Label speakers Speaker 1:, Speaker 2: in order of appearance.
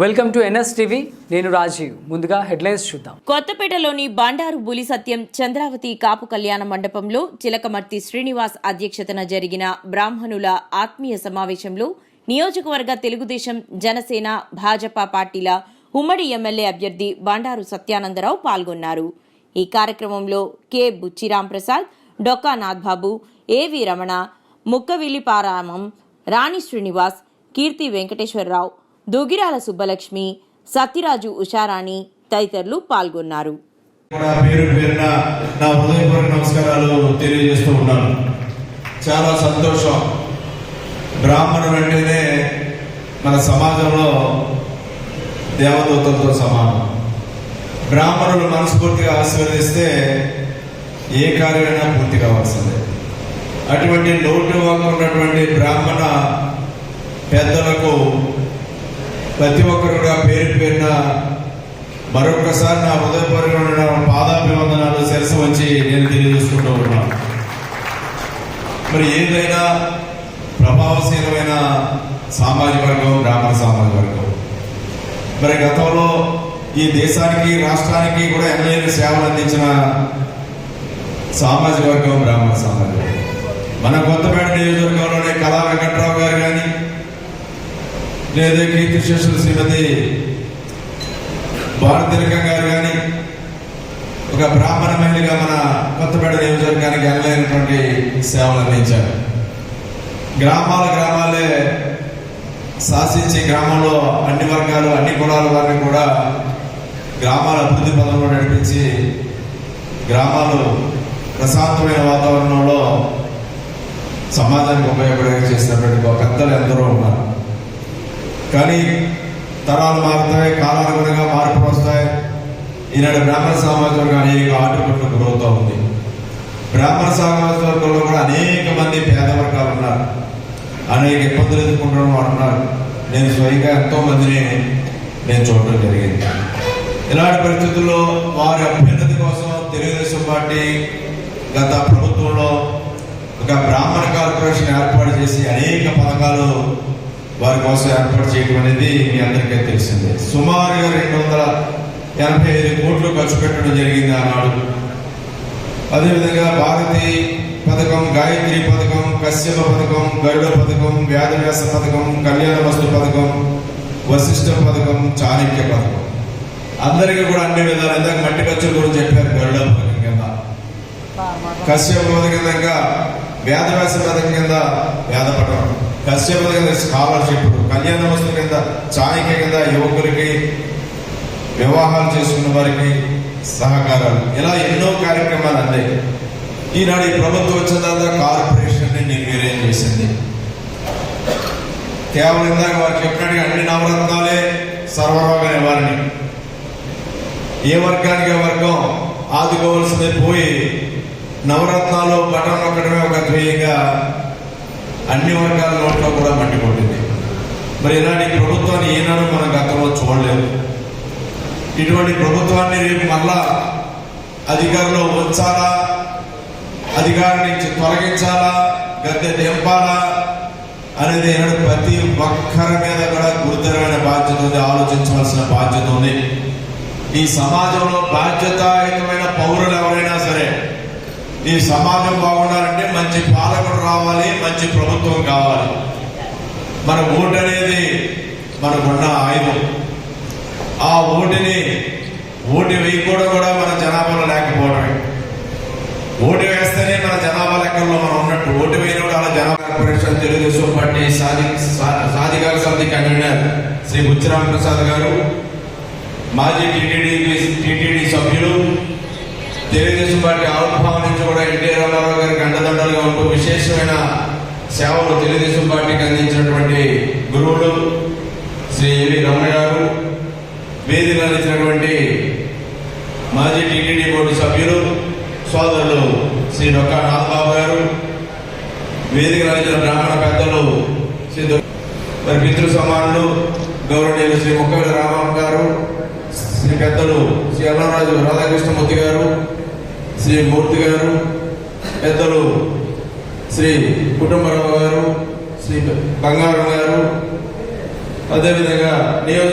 Speaker 1: Welcome to NS TV. నేను రాజీవ్. ముందుగా headlines చూద్దాం.
Speaker 2: కొత్తపేటలోని బండారు బులి సత్యం చంద్రావతి కాపు కళ్యాణ మండపంలో చిలకమర్తి శ్రీనివాస్ అధ్యక్షతన జరిగిన బ్రాహ్మణుల ఆత్మీయ సమావేశంలో నియోజకవర్గ తెలుగుదేశం జనసేన భాజపా పార్టీల ఉమ్మడి ఎమ్మెల్యే అభ్యర్థి బండారు సత్యానందరావు పాల్గొన్నారు. ఈ కార్యక్రమంలో కె. బుచ్చిరాంప్రసాద్ డొక్కా నాథ్బాబు ఏవి రమణ ముక్కవిల్లిపారామం రాణి శ్రీనివాస్ కీర్తి వెంకటేశ్వరరావు దుగిరాల సుబ్బలక్ష్మి సత్యరాజు ఉషారాణి తదితరులు పాల్గొన్నారు.
Speaker 3: పేరు పేరున నా హృదయపూర్వక నమస్కారాలు తెలియజేస్తూ ఉన్నాను. చాలా సంతోషం. బ్రాహ్మణులు అంటేనే మన సమాజంలో దేవదూతలతో సమానం. బ్రాహ్మణులు మనస్ఫూర్తిగా ఆశీర్వదిస్తే ఏ కార్యమైనా పూర్తి కావాల్సిందే. అటువంటి లోటు వాకు ఉన్నటువంటి బ్రాహ్మణ పెద్దలకు ప్రతి ఒక్కరు కూడా పేరు పేరున మరొకసారి నా హృదయపూర్వకమైన పాదాభివందనాలు శిరస వచ్చి నేను తెలియజేసుకుంటూ ఉన్నాను. మరి ఏదైనా ప్రభావశీలమైన సామాజిక వర్గం బ్రాహ్మణ సామాజిక వర్గం. మరి గతంలో ఈ దేశానికి రాష్ట్రానికి కూడా ఎన్నైనా సేవలు అందించిన సామాజిక వర్గం బ్రాహ్మణ సామాజిక వర్గం. మన కొత్తపేట నియోజకవర్గంలోనే కళా వెంకట్రావు గారు కానీ లేదా కీర్తి శేషులు శ్రీమతి భారతిలక గారు కానీ ఒక బ్రాహ్మణ మహిళగా మన కొత్తపేట నియోజకవర్గానికి వెళ్ళలేనటువంటి సేవలు అందించారు. గ్రామాల గ్రామాలే శాసించి గ్రామంలో అన్ని వర్గాలు అన్ని కులాల వారిని కూడా గ్రామాల అభివృద్ధి పదంలో నడిపించి గ్రామాలు ప్రశాంతమైన వాతావరణంలో సమాజానికి ఉపయోగపడేలా చేసినటువంటి ఒక పెద్దలు ఎందరో ఉన్నారు. కానీ తరాలు మారుతాయి కాలానుగుణంగా మార్పులు వస్తాయి ఈనాడు బ్రాహ్మణ సమాజంలో అనేక ఆటుపట్లు గురవుతూ ఉంది. బ్రాహ్మణ సమాజ వర్గంలో కూడా అనేక మంది పేద వర్గాలు ఉన్నారు. అనేక ఇబ్బందులు ఎదుర్కొంటున్న వారు నేను స్వయంగా ఎంతో మందిని నేను చూడటం జరిగింది. ఇలాంటి పరిస్థితుల్లో వారి అభ్యున్నతి కోసం తెలుగుదేశం పార్టీ గత ప్రభుత్వంలో ఒక బ్రాహ్మణ కార్పొరేషన్ ఏర్పాటు చేసి అనేక పథకాలు వారి కోసం ఏర్పాటు చేయడం అనేది మీ అందరికీ తెలిసిందే. సుమారుగా రెండు వందల ఎనభై ఐదు కోట్లు ఖర్చు పెట్టడం జరిగింది ఆనాడు. అదేవిధంగా భారతి పథకం గాయత్రి పథకం కశ్యప పథకం గరుడ పథకం వ్యాధవ్యాస పథకం కళ్యాణ వస్తు పథకం వశిష్ఠ పథకం చాణక్య పథకం. అందరికీ కూడా అన్ని విధాలు ఇందాక మట్టి ఖర్చులు కూడా చెప్పారు గరుడ పథకం కింద. కశ్యప పథకం కింద వేదవ్యాస పథకం కింద వేద పథకం కశ్యప కింద స్కాలర్షిప్ కళ్యాణ వస్తు కింద చాణక్య కింద యువకులకి వివాహాలు చేసుకున్న వారికి సహకారాలు. ఇలా ఎన్నో కార్యక్రమాలు అందాయి. ఈనాడు ఈ ప్రభుత్వం వచ్చిన తర్వాత కార్పొరేషన్ నిర్వీర్యం చేసింది. కేవలం ఇందాక వారు చెప్పినట్టు అన్ని నవరత్నాలే సర్వరోగ నివారణ. ఏ వర్గానికి ఏ వర్గం ఆదుకోవాల్సిందే పోయి నవరత్నాలు బటన్ నొక్కడమే ఒక ధ్యేయంగా అన్ని వర్గాల నోట్లో కూడా మట్టి కొట్టింది. మరి ఇలాంటి ప్రభుత్వాన్ని ఏనాడు మనం గతంలో చూడలేము ఇటువంటి ప్రభుత్వాన్ని రేపు మళ్ళా అధికారంలో ఉంచాలా? అధికారం నుంచి తొలగించాలా? గద్దె దింపాలా? అనేది ఏనాడు ప్రతి ఒక్కరి మీద కూడా గురుతరమైన బాధ్యత ఉంది ఆలోచించవలసిన బాధ్యత ఉంది. ఈ సమాజంలో బాధ్యతాయుతమైన పౌరులు ఎవరైనా సరే ఈ సమాజం బాగుండాలంటే మంచి పాలకుడు రావాలి మంచి ప్రభుత్వం కావాలి. మన ఓటు అనేది మనకున్న ఆయుధం. ఆ ఓటుని ఓటు వేయకూడదు కూడా మన జనాభాలో లేకపోవడమే ఓటు వేస్తేనే మన జనాభా లెక్కల్లో మనం ఉన్నట్టు. ఓటు వేయడం అలా జనాభా కార్పొరేషన్ తెలుగుదేశం పార్టీ సాధి సాధికార సమితి కన్వీనర్ శ్రీ బుచ్చిరామ్ ప్రసాద్ గారు మాజీ టీటీడీ టీటీడీ సభ్యులు తెలుగుదేశం పార్టీ ఆవిర్భావం నుంచి కూడా ఎన్టీ రామారావు గారికి అండదండలుగా ఉంటూ విశేషమైన సేవలు తెలుగుదేశం పార్టీకి అందించినటువంటి గురువులు శ్రీ ఎవి రమణ గారు వేదిక అందించినటువంటి మాజీ టీటీడీ బోర్డు సభ్యులు సోదరులు శ్రీ డొక్కా నాగబాబు గారు వేదిక అందించిన బ్రాహ్మణ పెద్దలు శ్రీ మరి పితృ సమానులు గౌరవనీయులు శ్రీ ముక్కవేల రామరావు గారు శ్రీ పెద్దలు శ్రీ అల్లరాజు రాధాకృష్ణమూర్తి గారు శ్రీ మూర్తి గారు పెద్దలు శ్రీ కుటుంబరావు గారు శ్రీ బంగారం గారు అదేవిధంగా నియోజక